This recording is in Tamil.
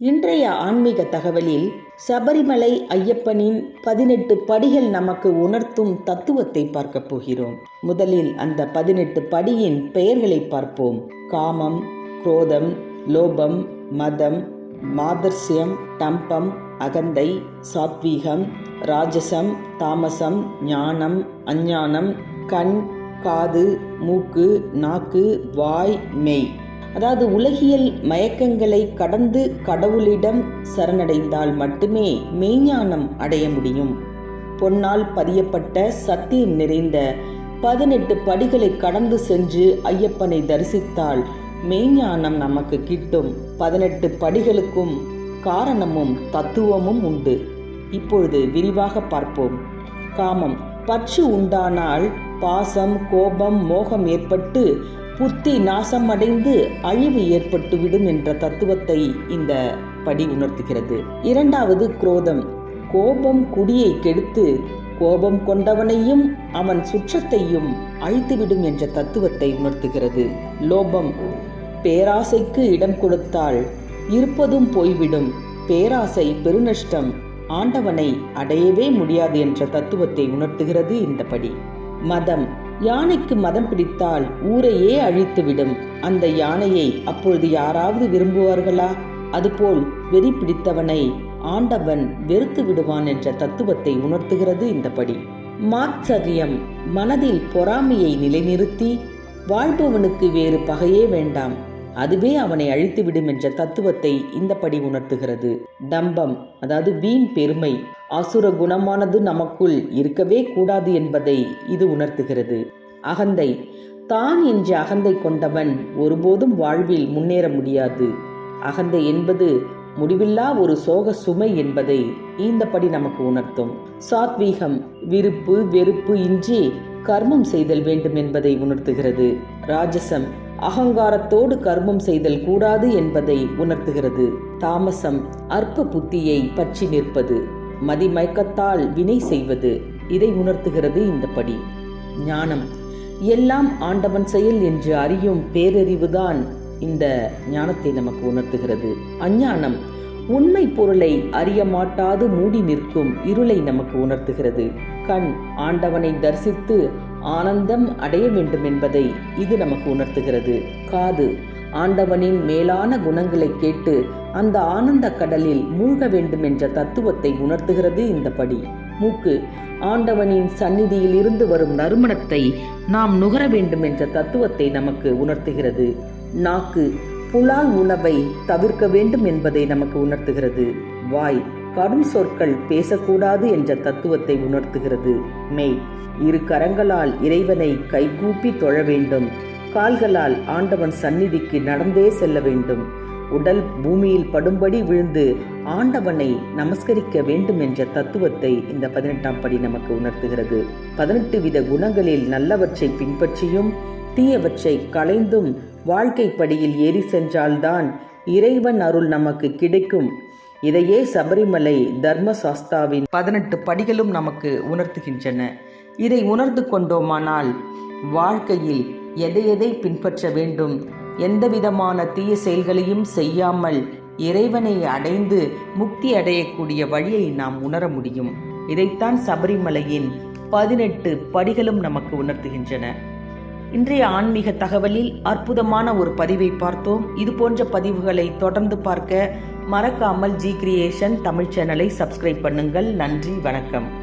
இன்றைய ஆன்மீக தகவலில் சபரிமலை ஐயப்பனின் பதினெட்டு படிகள் நமக்கு உணர்த்தும் தத்துவத்தை பார்க்க போகிறோம். முதலில் அந்த பதினெட்டு படியின் பெயர்களை பார்ப்போம். காமம் குரோதம் லோபம் மதம் மாதர்சியம் டம்பம் அகந்தை சாத்வீகம் ராஜசம் தாமசம் ஞானம் அஞ்ஞானம் கண் காது மூக்கு நாக்கு வாய் மெய். அதாவது உலகியல் மயக்கங்களை கடந்து கடவுளிடம் சரணடைந்தால் மட்டுமே மெய்ஞானம் அடைய முடியும். பொன்னால் பதியப்பட்ட சத்தியம் நிறைந்த பதினெட்டு படிகளை கடந்து சென்று ஐயப்பனை தரிசித்தால் மெய்ஞானம் நமக்கு கிட்டும். பதினெட்டு படிகளுக்கும் காரணமும் தத்துவமும் உண்டு. இப்பொழுது விரிவாக பார்ப்போம். காமம். பற்று உண்டானால் பாசம் கோபம் மோகம் ஏற்பட்டு புத்தி நாசமடைந்து அழிவு ஏற்பட்டுவிடும் என்ற தத்துவத்தை இந்த படி உணர்த்துகிறது. இரண்டாவது குரோதம். கோபம் குடியை கெடுத்து கோபம் கொண்டவனையும் அவன் சுற்றத்தையும் அழித்துவிடும் என்ற தத்துவத்தை உணர்த்துகிறது. லோபம். பேராசைக்கு இடம் கொடுத்தால் இருப்பதும் போய்விடும். பேராசை பெருநஷ்டம். ஆண்டவனை அடையவே முடியாது என்ற தத்துவத்தை உணர்த்துகிறது இந்த படி. மதம். யானைக்கு மதம் பிடித்தால் ஊரையே அழித்துவிடும். அந்த யானையை அப்பொழுது யாராவது விரும்புவார்களா? அதுபோல் வெறி பிடித்தவனை ஆண்டவன் வெறுத்து விடுவான் என்ற தத்துவத்தை உணர்த்துகிறது இந்த படி மாத்சரியம் மனதில் பொறாமையை நிலைநிறுத்தி வாழ்பவனுக்கு வேறு பகையே வேண்டாம். அதுவே அவனை அழித்துவிடும் என்ற தத்துவத்தை இந்த படி உணர்த்துகிறது. டம்பம் அதாவது வீண் பெருமை அசுர குணமானது நமக்குள் இருக்கவே கூடாது என்பதை இது உணர்த்துகிறது. அகந்தை தான் என்ற அகந்தை கொண்டவன் ஒருபோதும் வாழ்வில் முன்னேற முடியாது. அகந்தை என்பது முடிவில்லா ஒரு சோக சுமை என்பதை ஈந்தபடி நமக்கு உணர்த்தும். சாத்வீகம் விருப்பு வெறுப்பு இன்றி கர்மம் செய்தல் வேண்டும் என்பதை உணர்த்துகிறது. ராஜசம் அகங்காரத்தோடு கர்மம் செய்தல் கூடாது என்பதை உணர்த்துகிறது. தாமசம் அற்ப புத்தியை பற்றி நிற்பது மதிமயக்கத்தால் வினை செய்வது இதை உணர்த்துகிறது இந்த படி ஞானம் எல்லாம் ஆண்டவன் செயல் என்று அறியும் பேரறிவுதான் இந்த ஞானத்தை நமக்கு உணர்த்துகிறது. அஞ்ஞானம் உண்மை பொருளை அறிய மாட்டாது மூடி நிற்கும் இருளை நமக்கு உணர்த்துகிறது. கண் ஆண்டவனை தரிசித்து ஆனந்தம் அடைய வேண்டும் என்பதை இது நமக்கு உணர்த்துகிறது. காது ஆண்டவனின் மேலான குணங்களை கேட்டு அந்த ஆனந்த கடலில் மூழ்க வேண்டும் என்ற தத்துவத்தை உணர்த்துகிறது இந்த படி. மூக்கு ஆண்டவனின் சந்நிதியில் இருந்து வரும் நறுமணத்தை நாம் நுகர வேண்டும் என்ற தத்துவத்தை நமக்கு உணர்த்துகிறது. நாக்கு புலால் உணவை தவிர்க்க வேண்டும் என்பதை நமக்கு உணர்த்துகிறது. வாய் கடும் சொற்கள் பேசக்கூடாது என்ற தத்துவத்தை உணர்த்துகிறது. மெய். இரு கரங்களால் இறைவனை கைகூப்பி தொழ வேண்டும். கால்களால் ஆண்டவன் சந்நிதிக்கு நடந்தே செல்ல வேண்டும். உடல் பூமியில் படும்படி விழுந்து ஆண்டவனை நமஸ்கரிக்க வேண்டும் என்ற தத்துவத்தை இந்த பதினெட்டாம் படி நமக்கு உணர்த்துகிறது. பதினெட்டு வித குணங்களில் நல்லவற்றை பின்பற்றியும் தீயவற்றை களைந்தும் வாழ்க்கை படியில் ஏறி சென்றால்தான் இறைவன் அருள் நமக்கு கிடைக்கும். இதையே சபரிமலை தர்மசாஸ்தாவின் பதினெட்டு படிகளும் நமக்கு உணர்த்துகின்றன. இதை உணர்ந்து கொண்டோமானால் வாழ்க்கையில் எதை எதை பின்பற்ற வேண்டும்? எந்த விதமான தீய செயல்களையும் செய்யாமல் இறைவனை அடைந்து முக்தி அடையக்கூடிய வழியை நாம் உணர முடியும். இதைத்தான் சபரிமலையின் பதினெட்டு படிகளும் நமக்கு உணர்த்துகின்றன. இன்றைய ஆன்மீக தகவலில் அற்புதமான ஒரு பதிவை பார்த்தோம். இது போன்ற பதிவுகளை தொடர்ந்து பார்க்க மறக்காமல் ஜி கிரியேஷன் தமிழ் சேனலை சப்ஸ்கிரைப் பண்ணுங்கள். நன்றி வணக்கம்.